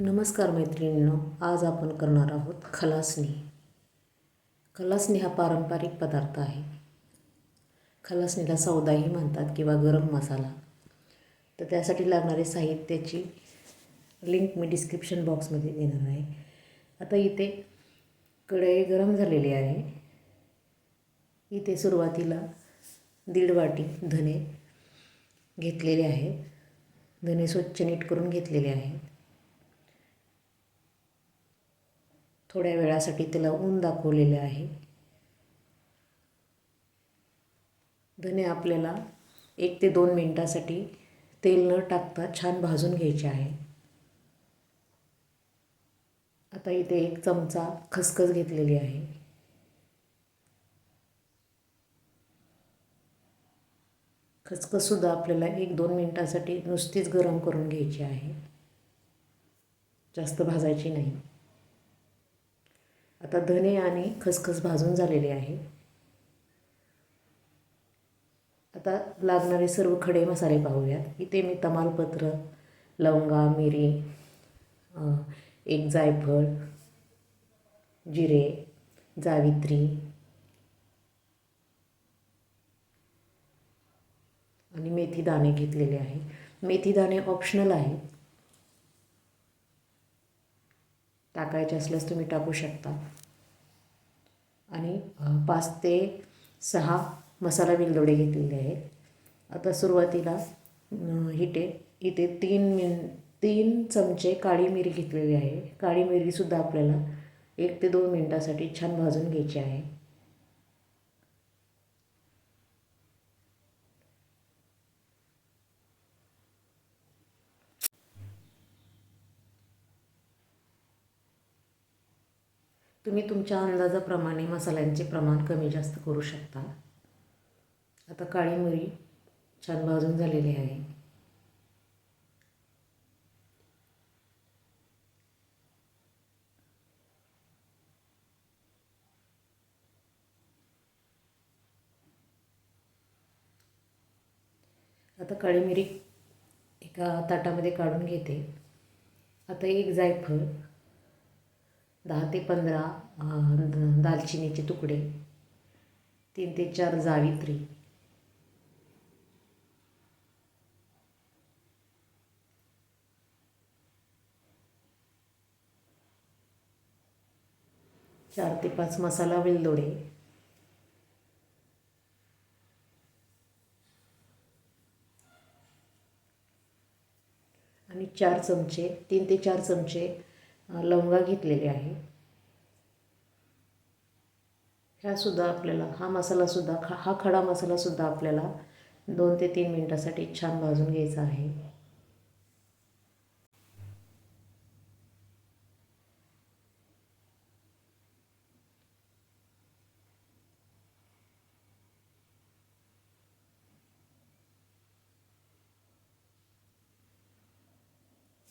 नमस्कार मैत्रिणींनो आज आपण करणार आहोत खलासणी. खलासणी हा पारंपरिक पदार्थ आहे. खलासणीला सौदाही म्हणतात किंवा गरम मसाला. तर त्यासाठी लागणारे साहित्याची लिंक मी डिस्क्रिप्शन बॉक्समध्ये देणार आहे. आता इथे कढई गरम झालेली आहे. इथे सुरुवातीला दीड वाटी धने घेतलेले आहेत. धने स्वच्छ नीट करून घेतलेले आहेत. थोड्या वेळासाठी त्याला ऊन दाखवलेले आहे. धने आपल्याला एक ते दोन मिनटासाठी तेल न टाकता छान भाजून घ्यायचे आहे. आता इथे एक चमचा खसखस घेतलेली आहे. खसखससुद्धा आपल्याला एक दोन मिनटासाठी नुसतीच गरम करून घ्यायची आहे. जास्त भाजायची नाही. आता धने आणि खसखस भाजून झालेले आहे. आता लागणारे सर्व खडे मसाले पाहूयात. इथे मी तमालपत्र लवंगा मिरी एक जायफळ जिरे जावित्री आणि मेथी दाणे घेतलेले आहे. मेथी दाणे ऑप्शनल आहे टाकायचे असल्यास तुम्ही टाकू शकता. आणि पाच ते सहा मसाला वेलदोडे घेतलेले आहेत. आता सुरुवातीला हिटे इथे तीन मिन तीन चमचे काळी मिरी घेतलेली आहे. काळी मिरीसुद्धा आपल्याला एक ते दोन मिनटासाठी छान भाजून घ्यायची आहे. तुम्ही तुमच्या अंदाजाप्रमाणे मसाल्यांचे प्रमाण कमी जास्त करू शकता. आता काळी मिरी छान भाजून झालेली आहे. आता काळी मिरी एका ताटामध्ये काढून घेते. आता एक जायफळ दहा ते पंधरा दालचिनीचे तुकडे तीन ते चार जावित्री. चार ते पाच मसाला वेलदोडे. आणि चार चमचे तीन ते चार चमचे लवंगा घेतलेली आहे. ह्यासुद्धा आपल्याला हा मसालासुद्धा खा हा खडा मसालासुद्धा आपल्याला दोन ते तीन मिनटासाठी छान भाजून घ्यायचा आहे.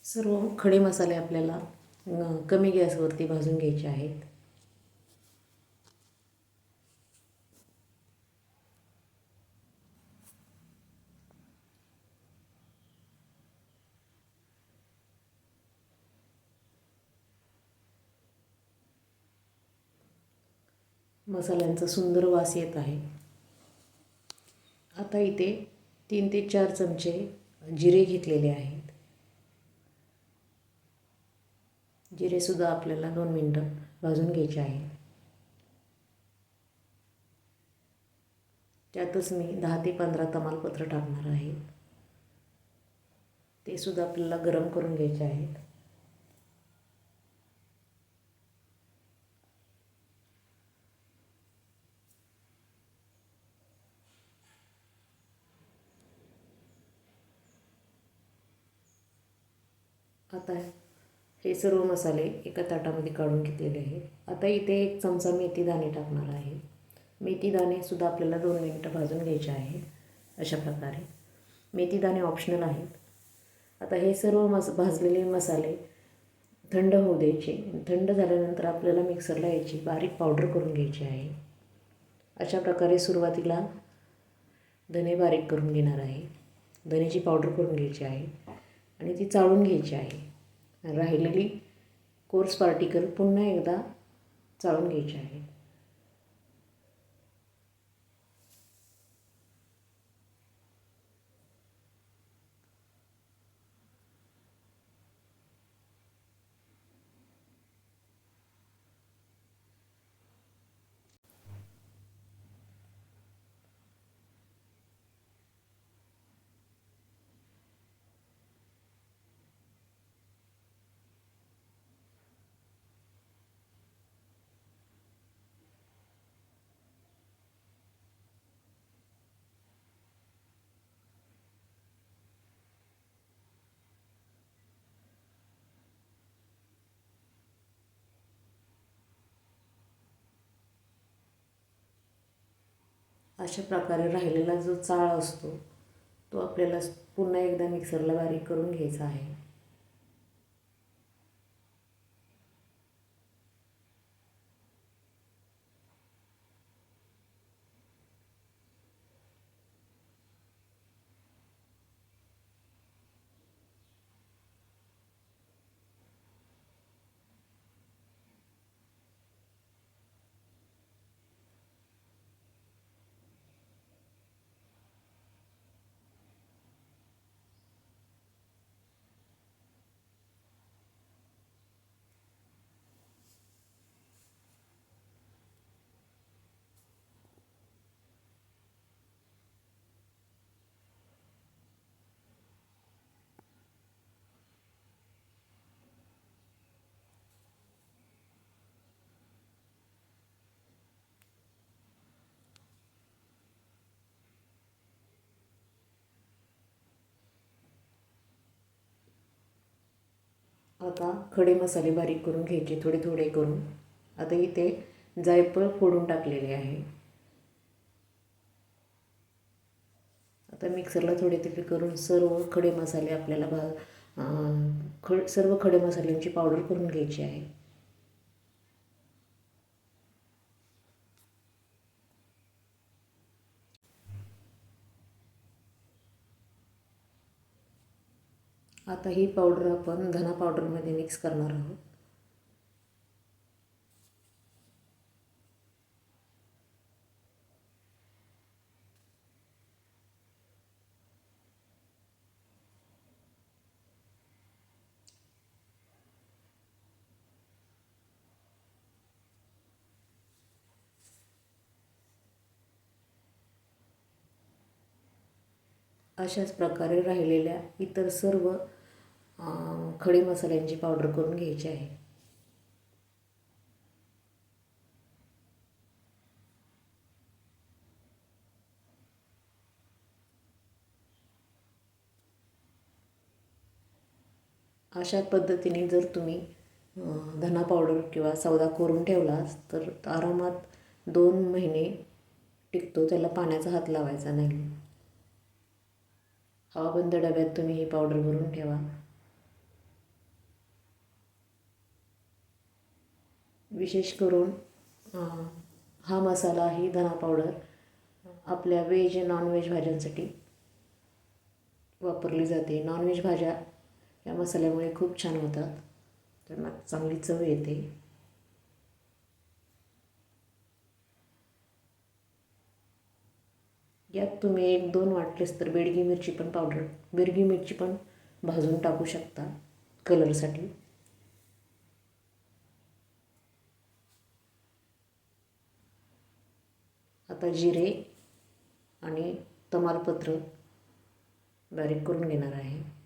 सर्व खडे मसाले आपल्याला कमी गॅसवरती भाजून घ्यायचे आहेत. मसाल्यांचा सुंदर वास येत आहे. आता इथे तीन ते चार चमचे जिरे घेतलेले आहेत. जिरेसुद्धा आपल्याला दोन मिनटं भाजून घ्यायचे आहे. त्यातच मी दहा ते पंधरा तमालपत्र टाकणार आहे. ते सुद्धा आपल्याला गरम करून घ्यायचे आहेत आता हे सर्व मसाले एका ताटामध्ये काढून घेतलेले आहेत. आता इथे एक चमचा मेथी दाणे टाकणार आहे. मेथी दाणेसुद्धा आपल्याला दोन मिनटं भाजून घ्यायचे आहे अशा प्रकारे. मेथी दाणे ऑप्शनल आहेत. आता हे सर्व मस भाजलेले मसाले थंड होऊ द्यायचे. थंड झाल्यानंतर आपल्याला मिक्सरला यायची बारीक पावडर करून घ्यायची आहे. अशा प्रकारे सुरुवातीला धने बारीक करून घेणार आहे. धनेची पावडर करून घ्यायची आहे आणि ती चाळून घ्यायची आहे. राहिलेली कोर्स पार्टिकल पुन्हा एकदा चाळून घ्यायची आहे. अशा प्रकारे राहिलेला जो चाळ असतो तो आपल्याला पुन्हा एकदा मिक्सरला बारीक करून घ्यायचा आहे. आता खडे मसाले बारीक करून घ्यायचे थोडे थोडे करून. आता इथे जायफळ फोडून टाकलेले आहे. आता मिक्सरला थोडे तिथे करून सर्व खडे मसाले आपल्याला भा ख सर्व खडे मसाल्यांची पावडर करून घ्यायची आहे. आता ही पावडर आपण धना पावडरमध्ये मिक्स करणार आहोत. अशाच प्रकारे राहिलेल्या इतर सर्व खडे मसाल्यांची पावडर करून घ्यायची आहे. अशा पद्धतीने जर तुम्ही धना पावडर किंवा सौदा करून ठेवलास तर आरामात दोन महिने टिकतो त्याला पाण्याचा हात लावायचा नाही. हवाबंद डब्यात तुम्ही ही पावडर भरून ठेवा. विशेष करून हा. मसाला ही धना पावडर आपल्या व्हेज नॉन व्हेज भाज्यांसाठी वापरली जाते. नॉन व्हेज भाज्या या मसाल्यामुळे खूप छान होतात. त्यांना चांगली चव येते. यात तुम्ही एक दोन वाटलेस तर बेडगी मिरची पण पावडर बेडगी मिरची पण भाजून टाकू शकता कलरसाठी आता जिरे आणि तमालपत्र बारीक करून घेणार आहे.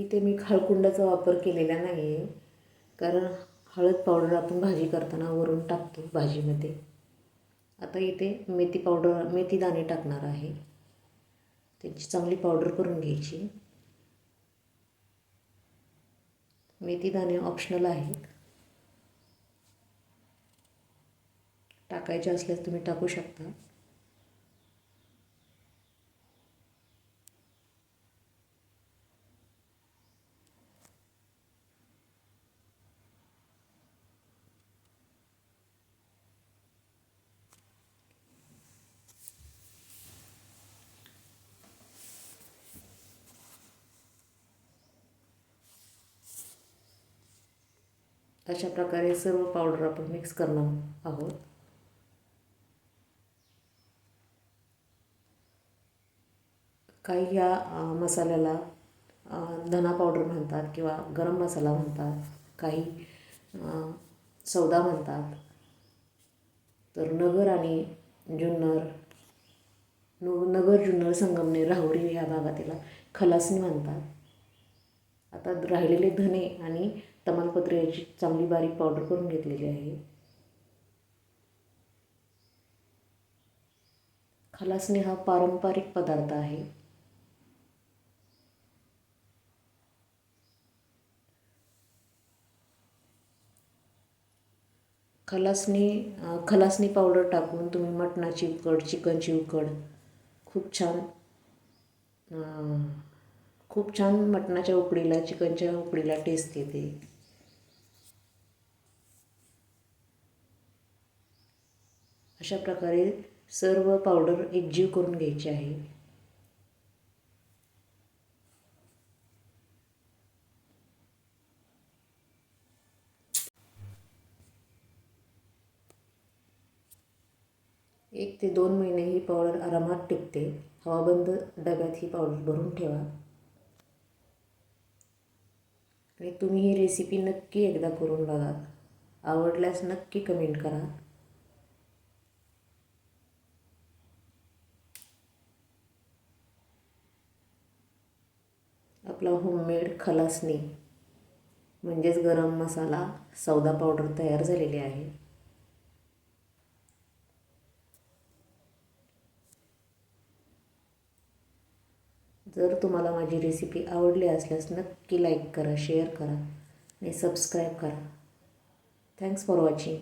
इथे मी खाळकुंडाचा वापर केलेला नाही आहे कारण हळद पावडर आपण भाजी करताना वरून टाकतो भाजीमध्ये. आता इथे मेथी पावडर मेथी दाणे टाकणार आहे. त्याची चांगली पावडर करून घ्यायची. मेथी दाणे ऑप्शनल आहेत. टाकायचे असल्यास तुम्ही टाकू शकता. अशा प्रकारे सर्व पावडर आपण मिक्स करणार आहोत. काही या मसाल्याला धना पावडर म्हणतात किंवा गरम मसाला म्हणतात काही सौदा म्हणतात. तर नगर आणि जुन्नर नु नगर जुन्नर संगमनेर राहुरी ह्या भागातील खलासणी म्हणतात. आता राहिलेले धने आणि तमालपत्र याची चांगली बारीक पावडर करून घेतलेली आहे. खलासणी हा पारंपरिक पदार्थ आहे. खलासणी खलासणी पावडर टाकून तुम्ही मटणाची उकड चिकनची उकड खूप छान खूप छान मटणाच्या उकडीला चिकनच्या उकडीला टेस्ट येते. अशा प्रकारे सर्व पावडर एकजीव करून घ्यायची आहे. एक ते दोन महिने ही पावडर आरामात टिकते हवाबंद डब्यात ही पावडर भरून ठेवा. आणि तुम्ही ही रेसिपी नक्की एकदा करून बघा. आवडल्यास नक्की कमेंट करा. आपला होममेड खलासणी म्हणजेच गरम मसाला सौदा पावडर तयार झालेली आहे. जर तुम्हाला माझी रेसिपी आवडली असल्यास नक्की लाईक करा शेअर करा आणि सबस्क्राईब करा. Thanks for watching